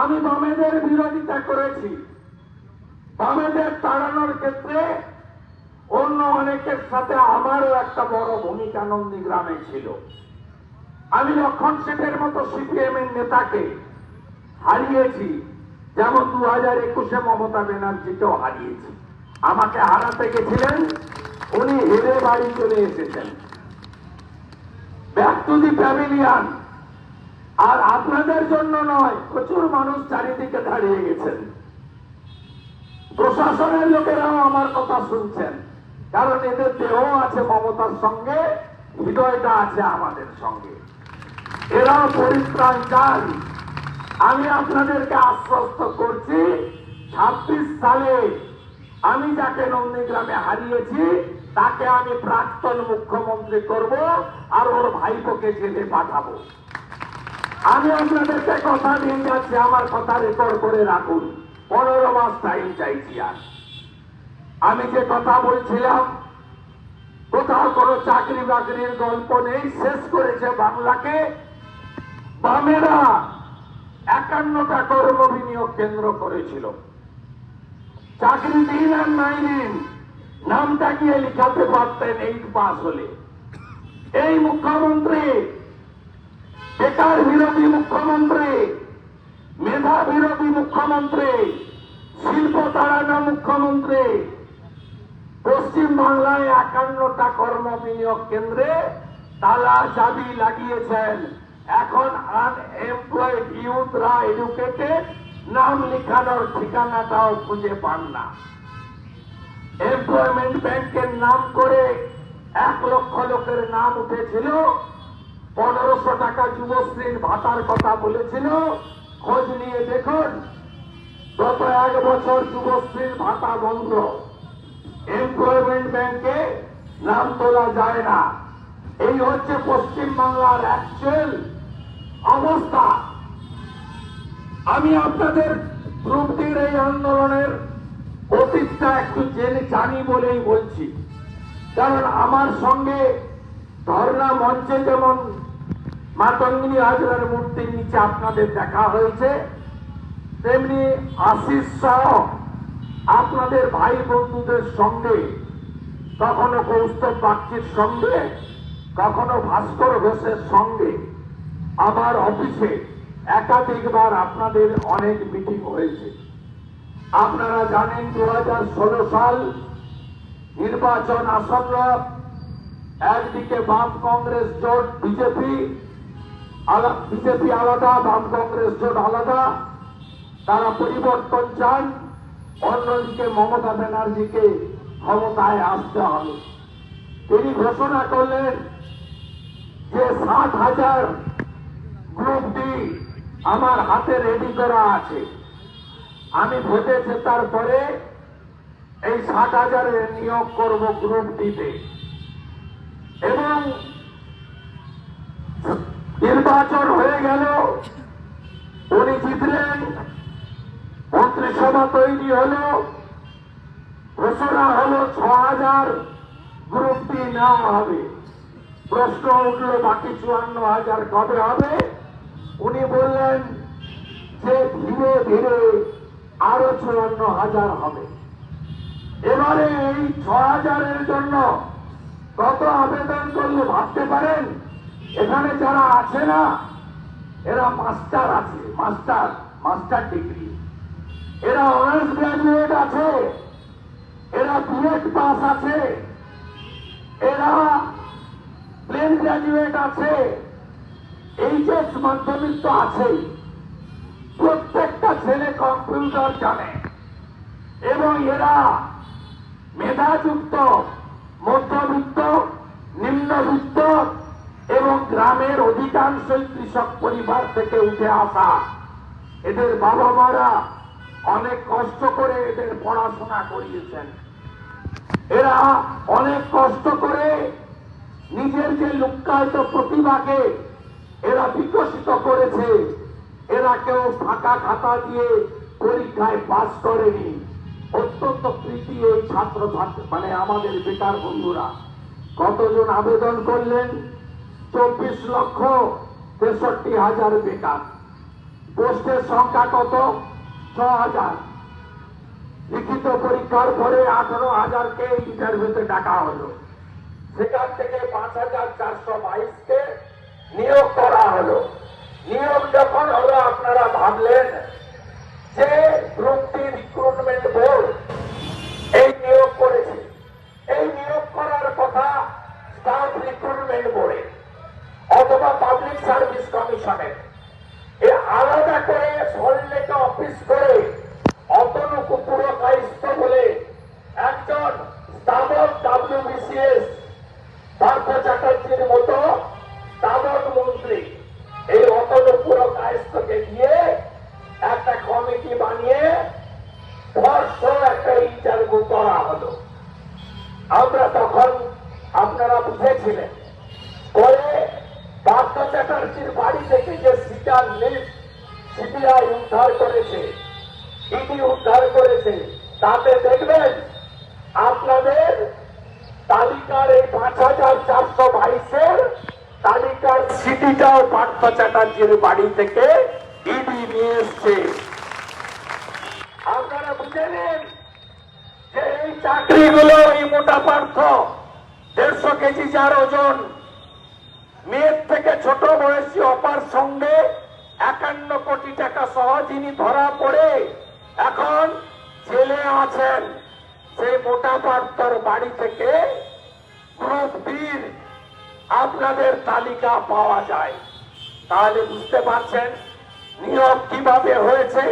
আমি বামেদের বিরোধিতা করেছি। বামেদের তাড়ানোর ক্ষেত্রে অন্য অনেকের সাথে আমারও একটা বড় ভূমিকা নন্দী গ্রামে ছিল। আমি লক্ষণ শেঠের মতো সিপিএম এর নেতাকে হারিয়েছি, যেমন দু হাজার একুশে মমতা ব্যানার্জিকেও হারিয়েছি। আমাকে হারাতে গেছিলেন, উনি হেরে বাড়ি চলে এসেছেন। ব্যাক টু দি প্যাভিলিয়ান আর আপনাদের জন্য নয়, প্রচুর মানুষ চারিদিকে দাঁড়িয়ে গেছেন। প্রশাসনের লোকেরাও আমার কথা শুনছেন, কারণ এদের দেহ আছে মমতার সঙ্গে, হৃদয়টা আছে আমাদের সঙ্গে। এরাও পরিত্রাণ চান। আমি আপনাদেরকে আশ্বস্ত করছি, ছাব্বিশ সালে আমি যাকে নন্দীগ্রামে হারিয়েছি, তাকে আমি প্রাক্তন মুখ্যমন্ত্রী করব আর ওর ভাইপোকে জেলে পাঠাবো। আমি আপনাদেরকে কথা দিয়ে যাচ্ছি, আমার কথা রেকর্ড করে রাখুন। পনেরো মাস টাইম চাইছি আর আমি যে কথা বলছিলাম, কোথাও কোনো চাকরি বাকরির গল্প নেই, শেষ করেছে বাংলাকে। বামেরা একান্নটা কর্ম বিনিয়োগ কেন্দ্র করেছিল। চাকরি দিন আর নাই দিন নামটা গিয়ে লিখাতে পারতেন এইট পাস হলে। এই মুখ্যমন্ত্রী বেকার বিরোধী মুখ্যমন্ত্রী, মেধা বিরোধী মুখ্যমন্ত্রী, শিল্প তাড়ানো মুখ্যমন্ত্রী, পশ্চিম বাংলায় একান্নটা কর্ম বিনিয়োগ কেন্দ্রে তালা চাবি লাগিয়েছেন। এখন আনএমপ্লয়েড ইউথরা এডুকেটেড নাম লিখানোর ঠিকানাটাও খুঁজে পান না। এমপ্লয়মেন্ট ব্যাংকের নাম করে এক লক্ষ লোকের নাম উঠেছিল। পনেরোশো টাকা যুবশ্রীর ভাতার কথা বলেছিল। খোঁজ নিয়ে দেখুন, গত এক বছর যুবশ্রীর ভাতা বন্ধ। এমপ্লয়মেন্ট ব্যাংকে নাম তোলা যায় না। এই হচ্ছে পশ্চিম বাংলার অ্যাকচুয়াল অবস্থা। আমি আপনাদের গ্রুপটির এই আন্দোলনের অতীতটা একটু জেনে জানি বলেই বলছি। কারণ আমার সঙ্গে ধর্ণা মঞ্চে যেমন মাতঙ্গিনী হাজরার মূর্তির নিচে আপনাদের দেখা হয়েছে। তেমনি আশিস সহ আপনাদের ভাই বন্ধুদের সঙ্গে, কখনো কৌস্তব বাগচির সঙ্গে, কখনো ভাস্কর ঘোষের সঙ্গে আমার অফিসে একাধিকবার আপনাদের অনেক মিটিং হয়েছে। আপনারা জানেন দু হাজার ষোলো সাল নির্বাচন আসন্ন, একদিকে বাম কংগ্রেস জোট বিজেপি বিজেপি আলাদা, বাম কংগ্রেস জোট আলাদা। তারা পরিবর্তন চান। অন্যদিকে মমতা ব্যানার্জিকে ক্ষমতায় আসতে হবে। তিনি ঘোষণা করলেন যে ষাট হাজার গ্রুপ ডি আমার হাতে রেডি করা আছে। আমি ভোটে জেতার পরে এই ষাট হাজারের নিয়োগ করব গ্রুপ ডিতে এবং নির্বাচন হয়ে গেল। উনি জিতলেন। মন্ত্রিসভা তৈরি হলো। ঘোষণা হলো ছ হাজার গ্রুপটি নেওয়া হবে। প্রশ্ন উঠল, বাকি চুয়ান্ন হাজার কবে হবে? উনি বললেন যে ধীরে ধীরে আরও চুয়ান্ন হাজার হবে। এবারে এই ছ হাজারের জন্য কত আবেদন করলে ভাবতে পারেন? এখানে যারা আছে না, এরা মাস্টার আছে মাস্টার মাস্টার ডিগ্রি এরা অনার্স গ্রাজুয়েট আছে, এরা বিএড পাস আছে, এরা প্লেন গ্রাজুয়েট আছে এইচএস মাধ্যমিক তো আছেই। প্রত্যেকটা ছেলে কম্পিউটার জানে। এবং এরা মেধাযুক্ত, মধ্যবিত্ত, নিম্নবিত্ত এবং গ্রামের অধিকাংশই কৃষক পরিবার থেকে উঠে আসা। এদের বাবা মারা অনেক কষ্ট করে এদের পড়াশোনা করিয়েছেন। এরা অনেক কষ্ট করে নিজের যে লুক্কায়িত প্রতিভাকে এরা বিকশিত করেছে, এরা কেউ ফাঁকা খাতা দিয়ে পরীক্ষায় পাস করেনি। অত্যন্ত প্রীতি এই ছাত্র মানে আমাদের বেকার বন্ধুরা। কতজন আবেদন করলেন? চব্বিশ লক্ষ তেষট্টি হাজার বেকার পোস্টের সংখ্যা কত? ছ হাজার। লিখিত পরীক্ষার পরে আঠারো হাজারকে ইন্টারভিউতে ডাকা হলো। সেখান থেকে পাঁচ হাজার চারশো বাইশকে নিয়োগ করা হলো। নিয়োগ যখন হলো, আপনারা ভাবলেন যে গ্রুপটি রিক্রুটমেন্ট বোর্ড উদ্ধার করেছে ইডি উদ্ধার করেছে। তাতে দেখবেন, আপনাদের তালিকার এই পাঁচ হাজার চারশো বাইশের তালিকার সিটিটাও পার্থ চ্যাটার্জির বাড়ি থেকে ইডি নিয়ে এসছে। আপনারা বুঝে নিন যে এই চাকরিগুলো এই মোটা পার্থ, দেড়শো কেজি যার ওজন, মেয়ের থেকে ছোট বয়সী অপার সঙ্গে একান্ন কোটি টাকা সহ যিনি ধরা পড়ে, এখন জেলে আছেন। সেই মোটা পার্থর বাড়ি থেকে গ্রুপ বির আপনাদের তালিকা পাওয়া যায়। তাহলে বুঝতে পারছেন নিয়োগ কীভাবে হয়েছে।